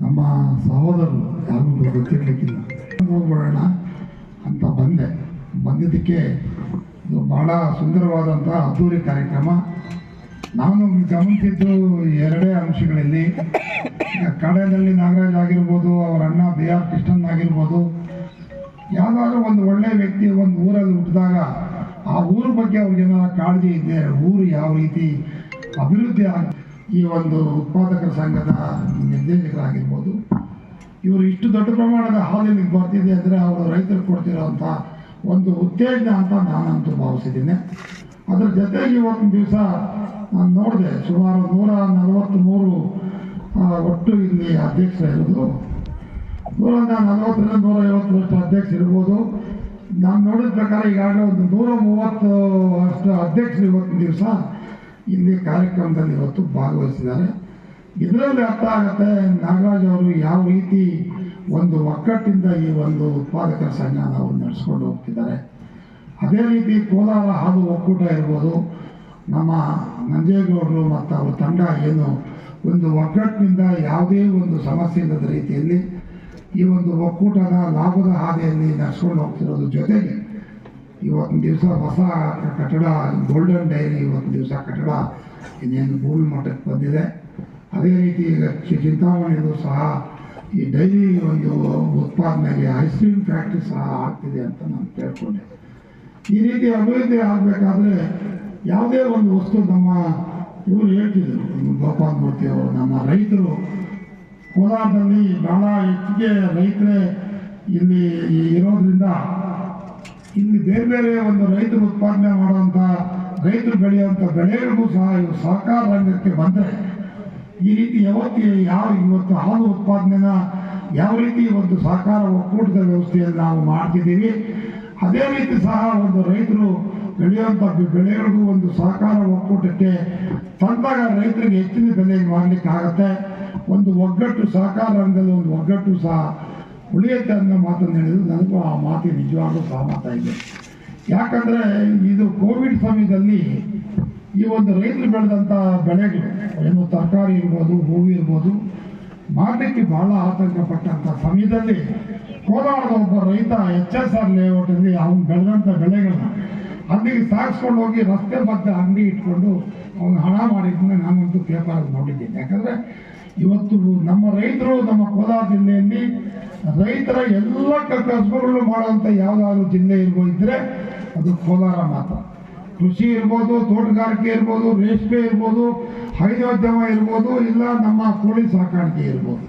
ನಮ್ಮ ಸಹೋದರರು ಯಾರಿಗೂ ಗೊತ್ತಿರ್ಲಿಕ್ಕಿಲ್ಲ. ಹೋಗ್ಬಿಡೋಣ ಅಂತ ಬಂದೆ. ಬಂದಿದ್ದಕ್ಕೆ ಇದು ಭಾಳ ಸುಂದರವಾದಂಥ ಅದ್ದೂರಿ ಕಾರ್ಯಕ್ರಮ. ನಾನು ಗಮನಿಸಿದ್ದು ಎರಡೇ ಅಂಶಗಳಲ್ಲಿ. ಕಡೆಯಲ್ಲಿ ನಾಗರಾಜ್ ಆಗಿರ್ಬೋದು, ಅವರ ಅಣ್ಣ ಬಿ ಆರ್ ಕೃಷ್ಣನ್ ಆಗಿರ್ಬೋದು. ಯಾವುದಾದ್ರೂ ಒಂದು ಒಳ್ಳೆ ವ್ಯಕ್ತಿ ಒಂದು ಊರಲ್ಲಿ ಹುಟ್ಟಿದಾಗ ಆ ಊರ ಬಗ್ಗೆ ಅವ್ರಿಗೆ ಏನಾರ ಕಾಳಜಿ ಇದೆ ಊರು ಯಾವ ರೀತಿ ಅಭಿವೃದ್ಧಿ ಆಗ ಈ ಒಂದು ಉತ್ಪಾದಕರ ಸಂಘದ ನಿರ್ದೇಶಕರಾಗಿರ್ಬೋದು. ಇವರು ಇಷ್ಟು ದೊಡ್ಡ ಪ್ರಮಾಣದ ಹಾಲು ಇಲ್ಲಿಗೆ ಬರ್ತಿದೆ ಅಂದರೆ ಅವರು ರೈತರು ಕೊಡ್ತಿರೋಂಥ ಒಂದು ಉತ್ತೇಜನ ಅಂತ ನಾನಂತೂ ಭಾವಿಸಿದ್ದೀನಿ. ಅದರ ಜೊತೆಗೆ ಇವತ್ತಿನ ದಿವಸ ನಾನು ನೋಡಿದೆ, ಸುಮಾರು ನೂರ ನಲವತ್ತ್ಮೂರು ಮೂರು ಒಟ್ಟು ಇಲ್ಲಿ ಅಧ್ಯಕ್ಷರಿರೋದು ನೂರ ನಲವತ್ತರಿಂದ ನೂರ ಐವತ್ತರಷ್ಟು ಅಧ್ಯಕ್ಷ ಇರ್ಬೋದು. ನಾನು ನೋಡಿದ ಪ್ರಕಾರ ಈಗಾಗಲೇ ಒಂದು ನೂರ ಮೂವತ್ತು ಅಷ್ಟು ಅಧ್ಯಕ್ಷರು ಇವತ್ತಿನ ದಿವಸ ಇಲ್ಲಿ ಕಾರ್ಯಕ್ರಮದಲ್ಲಿ ಇವತ್ತು ಭಾಗವಹಿಸಿದ್ದಾರೆ. ಇದರಲ್ಲಿ ಅರ್ಥ ಆಗುತ್ತೆ, ನಾಗರಾಜ್ ಅವರು ಯಾವ ರೀತಿ ಒಂದು ಒಕ್ಕಟ್ಟಿಂದ ಈ ಒಂದು ಉತ್ಪಾದಕರ ಸಂಘ ನಾವು ನಡೆಸ್ಕೊಂಡು ಹೋಗ್ತಿದ್ದಾರೆ. ಅದೇ ರೀತಿ ಕೋಲಾರ ಹಾಲು ಒಕ್ಕೂಟ ಇರ್ಬೋದು, ನಮ್ಮ ನಂಜೇಗೌಡರು ಮತ್ತು ಅವ್ರ ತಂಡ ಏನು ಒಂದು ಒಗ್ಗಟ್ಟಿನಿಂದ ಯಾವುದೇ ಒಂದು ಸಮಸ್ಯೆ ಇಲ್ಲದ ರೀತಿಯಲ್ಲಿ ಈ ಒಂದು ಒಕ್ಕೂಟದ ಲಾಭದ ಹಾದಿಯಲ್ಲಿ ನಡೆಸ್ಕೊಂಡು ಹೋಗ್ತಿರೋದ್ರ ಜೊತೆಗೆ ಇವತ್ತಿನ ದಿವಸ ಹೊಸ ಕಟ್ಟಡ ಗೋಲ್ಡನ್ ಡೈರಿ ಇವತ್ತಿನ ದಿವಸ ಕಟ್ಟಡ. ಇನ್ನೇನು ಭೂಮಿ ಮಟ್ಟಕ್ಕೆ ಬಂದಿದೆ. ಅದೇ ರೀತಿ ಈಗ ಚಿ- ಚಿಂತಾಮಣಿಯಲ್ಲೂ ಸಹ ಈ ಡೈರಿ ಒಂದು ಉತ್ಪಾದನೆಗೆ ಐಸ್ ಕ್ರೀಮ್ ಫ್ಯಾಕ್ಟ್ರಿ ಸಹ ಆಗ್ತಿದೆ ಅಂತ ನಾನು ಕೇಳ್ಕೊಂಡೆ ಈ ರೀತಿ ಅಭಿವೃದ್ಧಿ ಆಗಬೇಕಾದ್ರೆ ಯಾವುದೇ ಒಂದು ವಸ್ತು ನಮ್ಮ ಇವರು ಹೇಳ್ತಿದ್ರು ಗೋಪಾಲ್ ಮೂರ್ತಿ ಅವರು, ನಮ್ಮ ರೈತರು. ಕೋಲಾರದಲ್ಲಿ ಬಹಳ ಹೆಚ್ಚಿಗೆ ರೈತರೇ ಇಲ್ಲಿ ಇರೋದ್ರಿಂದ ಬೇರೆ ಬೇರೆ ಒಂದು ರೈತರು ಉತ್ಪಾದನೆ ಮಾಡುವಂಥ ರೈತರು ಬೆಳೆಯುವಂಥ ಬೆಳೆಗಳಿಗೂ ಸಹ ಇವು ಸಹಕಾರ ರಂಗಕ್ಕೆ ಬಂದರೆ ಈ ರೀತಿ ಯಾವತ್ತಿ ಯಾವ ಇವತ್ತು ಹಾಲು ಉತ್ಪಾದನೆನ ಯಾವ ರೀತಿ ಒಂದು ಸಹಕಾರ ಒಕ್ಕೂಟದ ವ್ಯವಸ್ಥೆಯಲ್ಲಿ ನಾವು ಮಾಡ್ತಿದ್ದೀವಿ, ಅದೇ ರೀತಿ ಸಹ ಒಂದು ರೈತರು ಬೆಳೆಯುವಂಥ ಬೆ- ಬೆಳೆಗಳಿಗೂ ಒಂದು ಸಹಕಾರ ಒಕ್ಕೂಟಕ್ಕೆ ತಂದಾಗ ರೈತರಿಗೆ ಹೆಚ್ಚಿನ ಬೆಲೆ ಮಾಡಲಿಕ್ಕೆ ಆಗುತ್ತೆ ಒಂದು ಒಗ್ಗಟ್ಟು ಸಹಕಾರ ರಂಗದಲ್ಲಿ ಒಂದು ಒಗ್ಗಟ್ಟು ಸಹ ಉಳಿಯುತ್ತೆ ಅನ್ನೋ ಮಾತನ್ನು ಹೇಳಿದ್ರು. ನನಗೂ ಆ ಮಾತಿಗೆ ನಿಜವಾಗ್ಲೂ ಸಹಮತ ಇದೆ. ಯಾಕಂದರೆ ಇದು ಕೋವಿಡ್ ಸಮಯದಲ್ಲಿ ಈ ಒಂದು ರೈತರು ಬೆಳೆದಂಥ ಬೆಳೆಗಳು, ಏನು ತರಕಾರಿ ಇರ್ಬೋದು ಹೂವು ಇರ್ಬೋದು, ಮಾರಲಿಕ್ಕೆ ಬಹಳ ಆತಂಕ ಪಟ್ಟಂಥ ಸಮಯದಲ್ಲಿ ಕೋಲಾರದ ಒಬ್ಬ ರೈತ ಎಚ್ ಎಸ್ ಆರ್ ಲೇಔಟಲ್ಲಿ ಅವನು ಬೆಳೆದಂಥ ಬೆಳೆಗಳನ್ನ ಅಲ್ಲಿಗೆ ಸಾಗಿಸ್ಕೊಂಡು ಹೋಗಿ ರಸ್ತೆ ಮಧ್ಯೆ ಅಂಗಡಿ ಇಟ್ಕೊಂಡು ಅವನು ಹಣ ಮಾಡಿದ್ದನ್ನ ನಾನಂತೂ ಪೇಪರ್ ನೋಡಿದ್ದೀನಿ. ಯಾಕಂದರೆ ಇವತ್ತು ನಮ್ಮ ರೈತರು ನಮ್ಮ ಕೋಲಾರ ಜಿಲ್ಲೆಯಲ್ಲಿ ರೈತರ ಎಲ್ಲ ಕಸಬುಗಳನ್ನು ಮಾಡುವಂಥ ಯಾವ್ದಾದ್ರು ಜಿಲ್ಲೆ ಇರ್ಬೋದು ಇದ್ದರೆ ಅದು ಕೋಲಾರ ಮಾತ್ರ. ಕೃಷಿ ಇರ್ಬೋದು, ತೋಟಗಾರಿಕೆ ಇರ್ಬೋದು, ರೇಷ್ಮೆ ಇರ್ಬೋದು ಹೈನೋದ್ಯಮ ಇರ್ಬೋದು, ಇಲ್ಲ ನಮ್ಮ ಕೋಳಿ ಸಾಕಾಣಿಕೆ ಇರ್ಬೋದು.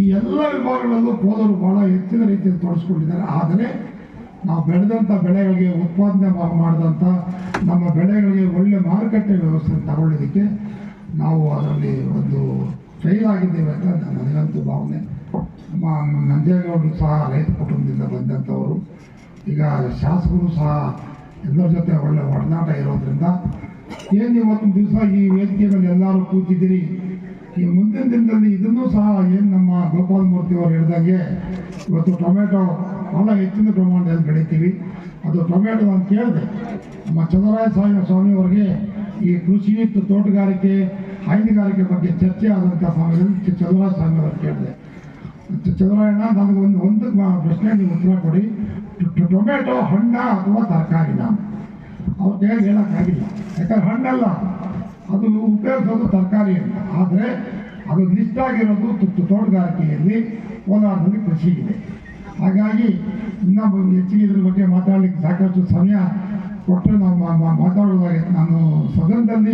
ಈ ಎಲ್ಲ ವಿಭಾಗಗಳಲ್ಲೂ ಕೋಲರು ಬಹಳ ಹೆಚ್ಚಿನ ರೀತಿಯಲ್ಲಿ ತೋರಿಸ್ಕೊಂಡಿದ್ದಾರೆ. ಆದರೆ ನಾವು ಬೆಳೆದಂಥ ಬೆಳೆಗಳಿಗೆ ಉತ್ಪಾದನೆ ಮಾಡಿದಂಥ ನಮ್ಮ ಬೆಳೆಗಳಿಗೆ ಒಳ್ಳೆ ಮಾರುಕಟ್ಟೆ ವ್ಯವಸ್ಥೆ ತಗೊಳ್ಳೋದಕ್ಕೆ ನಾವು ಅದರಲ್ಲಿ ಒಂದು ಫೇಲ್ ಆಗಿದ್ದೇವೆ ಅಂತ ನನಗಂತೂ ಭಾವನೆ. ನಂಜೇಗೌಡರು ಸಹ ರೈತ ಕುಟುಂಬದಿಂದ ಬಂದಂಥವರು. ಈಗ ಶಾಸಕರು ಸಹ ಎಲ್ಲರ ಜೊತೆ ಒಳ್ಳೆ ಒಡನಾಟ ಇರೋದ್ರಿಂದ ಏನು ಇವತ್ತು ದಿವಸ ಈ ವೇದಿಕೆ ಮೇಲೆ ಎಲ್ಲರೂ ಕೂತಿದ್ದೀರಿ? ಈ ಮುಂದಿನ ದಿನದಲ್ಲಿ ಇದನ್ನು ಸಹ ಏನು ನಮ್ಮ ಗೋಪಾಲ್ ಮೂರ್ತಿ ಅವರು ಹೇಳಿದಾಗೆ ಇವತ್ತು ಟೊಮೆಟೊ ಬಹಳ ಹೆಚ್ಚಿನ ಪ್ರಮಾಣದಲ್ಲಿ ಬೆಳಿತೀವಿ. ಅದು ಟೊಮೆಟೊ ಅಂತ ಕೇಳಿದೆ ನಮ್ಮ ಚಂದ್ರಾಯ ಸ್ವಾಮಿ ಸ್ವಾಮಿಯವರಿಗೆ ಈ ಕೃಷಿ ತೋಟಗಾರಿಕೆ, ಹೈನುಗಾರಿಕೆ ಬಗ್ಗೆ ಚರ್ಚೆ ಆದಂಥ ಸಮಯದಲ್ಲಿ ಚಂದ್ರಾಯ ಸ್ವಾಮಿ ಅವರು ಕೇಳಿದೆ. ಚ- ಚಂದ್ರಯ್ಯಣ್ಣ ನನಗೆ ಒಂದು ಒಂದು ಪ್ರಶ್ನೆ ಪ್ರಶ್ನೆಗೆ ಉತ್ತರ ಕೊಡಿ. ಟೊಮೆಟೊ ಹಣ್ಣ ಅಥವಾ ತರಕಾರಿನ? ಅವ್ರ ಕೈಯಲ್ಲಿ ಹೇಳೋಕ್ಕಾಗಿಲ್ಲ. ಯಾಕಂದ್ರೆ ಹಣ್ಣಲ್ಲ, ಅದು ಉಪಯೋಗಿಸೋದು ತರಕಾರಿ ಅಂತ. ಆದರೆ, ಅದು ಲಿಸ್ಟ್ ಆಗಿರೋದು ತುತ್ತು ತೋಟಗಾರಿಕೆಯಲ್ಲಿ ಕೋಲಾರದಲ್ಲಿ ಕೃಷಿ ಇದೆ. ಹಾಗಾಗಿ ಇನ್ನೊಬ್ಬ ಹೆಚ್ಚಿಗೆ ಇದ್ರ ಬಗ್ಗೆ ಮಾತಾಡಲಿಕ್ಕೆ ಸಾಕಷ್ಟು ಸಮಯ ಕೊಟ್ಟರೆ ನಾವು ಮಾ- ಮಾ- ಮಾತಾಡೋದಾಗೆ ನಾನು ಸದನದಲ್ಲಿ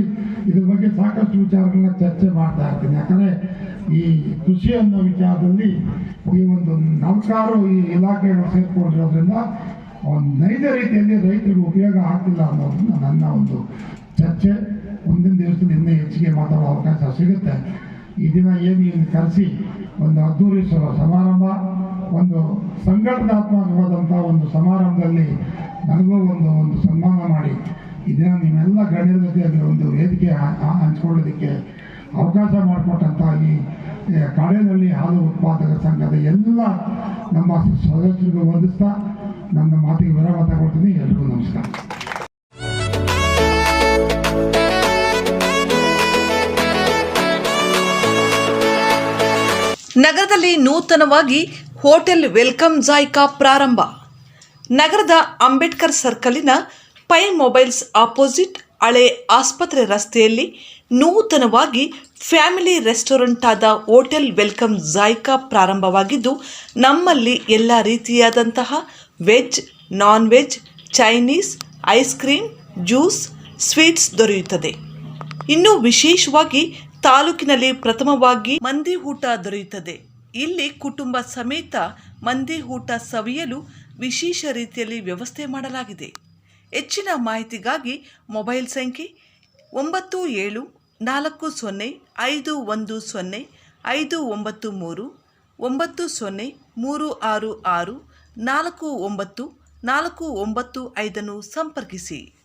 ಇದ್ರ ಬಗ್ಗೆ ಸಾಕಷ್ಟು ವಿಚಾರಗಳನ್ನ ಚರ್ಚೆ ಮಾಡ್ತಾ ಇರ್ತೀನಿ. ಯಾಕಂದರೆ ಈ ಕೃಷಿ ಅನ್ನೋ ವಿಚಾರದಲ್ಲಿ ಈ ಒಂದು ನಮಸ್ಕಾರವು ಈ ಇಲಾಖೆಗಳು ಸೇರಿಕೊಂಡಿರೋದ್ರಿಂದ ಒಂದು ನೈಜ ರೀತಿಯಲ್ಲಿ ರೈತರಿಗೆ ಉಪಯೋಗ ಆಗ್ತಿಲ್ಲ ಅನ್ನೋದನ್ನ ನನ್ನ ಒಂದು ಚರ್ಚೆ. ಮುಂದಿನ ದಿವಸದಲ್ಲಿ ಇನ್ನೂ ಹೆಚ್ಚಿಗೆ ಮಾತಾಡೋ ಅವಕಾಶ ಸಿಗುತ್ತೆ. ಈ ದಿನ ಏನು ಇಲ್ಲಿ ಕರೆಸಿ ಒಂದು ಅದ್ದೂರಿ ಸಮಾರಂಭ, ಒಂದು ಸಂಘಟನಾತ್ಮಕವಾದಂಥ ಒಂದು ಸಮಾರಂಭದಲ್ಲಿ ನನಗೂ ಒಂದು ಒಂದು ಸನ್ಮಾನ ಮಾಡಿ. ಇದನ್ನು ದಿನ ನಿಮ್ಮೆಲ್ಲ ಗಣ್ಯರ ಜೊತೆಯಲ್ಲಿ ಒಂದು ವೇದಿಕೆ ಹಂಚ್ಕೊಳ್ಳೋದಕ್ಕೆ ಅವಕಾಶ ಮಾಡಿಕೊಟ್ಟಂಥ ಈ ಕಾಡೇನಹಳ್ಳಿ ಹಾಲು ಉತ್ಪಾದಕ ಸಂಘದ ಎಲ್ಲ ನಮ್ಮ ಸದಸ್ಯರಿಗೂ ವಂದಿಸ್ತಾ ನನ್ನ ಮಾತಿಗೆ ವಿರಾಮ ತಗೊಳ್ತೀನಿ ಎಲ್ರಿಗೂ ನಮಸ್ಕಾರ. ನಗರದಲ್ಲಿ ನೂತನವಾಗಿ ಹೋಟೆಲ್ ವೆಲ್ಕಮ್ ಜಾಯ್ಕಾ ಪ್ರಾರಂಭ. ನಗರದ ಅಂಬೇಡ್ಕರ್ ಸರ್ಕಲಿನ ಪೈ ಮೊಬೈಲ್ಸ್ ಆಪೋಸಿಟ್ ಹಳೆ ಆಸ್ಪತ್ರೆ ರಸ್ತೆಯಲ್ಲಿ ನೂತನವಾಗಿ ಫ್ಯಾಮಿಲಿ ರೆಸ್ಟೋರೆಂಟ್ ಆದ ಹೋಟೆಲ್ ವೆಲ್ಕಮ್ ಜಾಯ್ಕಾ ಪ್ರಾರಂಭವಾಗಿದ್ದು, ನಮ್ಮಲ್ಲಿ ಎಲ್ಲ ರೀತಿಯಾದಂತಹ veg non veg Chinese, ice cream juice, sweets ದೊರೆಯುತ್ತದೆ. ಇನ್ನು ವಿಶೇಷವಾಗಿ ತಾಲೂಕಿನಲ್ಲಿ ಪ್ರಥಮವಾಗಿ ಮಂದಿ ಊಟ ದೊರೆಯುತ್ತದೆ. ಇಲ್ಲಿ ಕುಟುಂಬ ಸಮೇತ ಮಂದಿ ಊಟ ಸವಿಯಲು ವಿಶೇಷ ರೀತಿಯಲ್ಲಿ ವ್ಯವಸ್ಥೆ ಮಾಡಲಾಗಿದೆ. ಹೆಚ್ಚಿನ ಮಾಹಿತಿಗಾಗಿ ಮೊಬೈಲ್ ಸಂಖ್ಯೆ ಒಂಬತ್ತು ಏಳು ನಾಲ್ಕು ಸೊನ್ನೆ ಐದು ಒಂದು ಸೊನ್ನೆ ಐದು ಒಂಬತ್ತು ಮೂರು ಒಂಬತ್ತು ಸೊನ್ನೆ ಮೂರು ಆರು ಆರು ನಾಲ್ಕು ಒಂಬತ್ತು ನಾಲ್ಕು ಒಂಬತ್ತು ಐದನ್ನು ಸಂಪರ್ಕಿಸಿ.